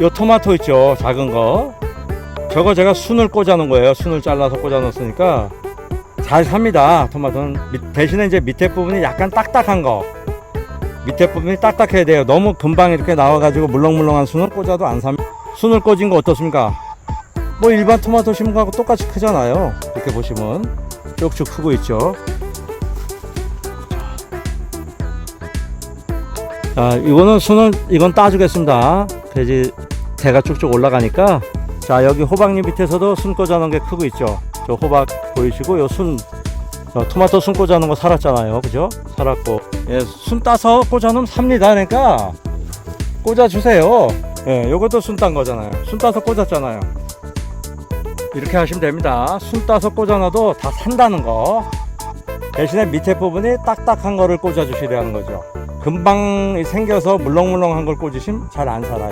요 토마토 있죠? 작은 거. 저거 제가 순을 꽂아 놓은 거예요. 순을 잘라서 꽂아 놓았으니까. 잘 삽니다 토마토는. 밑- 대신에 이제 밑에 부분이 약간 딱딱한 거. 밑에 부분이 딱딱해야 돼요. 너무 금방 이렇게 나와 가지고 물렁물렁한 순을 꽂아도 안 삽니다. 순을 꽂은 거 어떻습니까? 뭐 일반 토마토 심은 거하고 똑같이 크잖아요. 이렇게 보시면. 쭉쭉 크고 있죠. 자 이거는 순을 이건 따주겠습니다 돼지 대가 쭉쭉 올라가니까 자 여기 호박잎 밑에서도 순 꽂아놓은 게 크고 있죠. 저 호박 보이시고 요순 토마토 순 꽂아놓은 거 살았잖아요. 그죠? 살았고. 예, 순 따서 꽂아놓으면 삽니다. 그러니까 꽂아주세요. 예, 요것도 순 딴 거잖아요. 순 따서 꽂았잖아요. 이렇게 하시면 됩니다. 순 따서 꽂아놔도 다 산다는 거. 대신에 밑에 부분이 딱딱한 거를 꽂아 주셔야 하는 거죠. 금방 생겨서 물렁물렁한 걸 꽂으시면 잘 안 살아요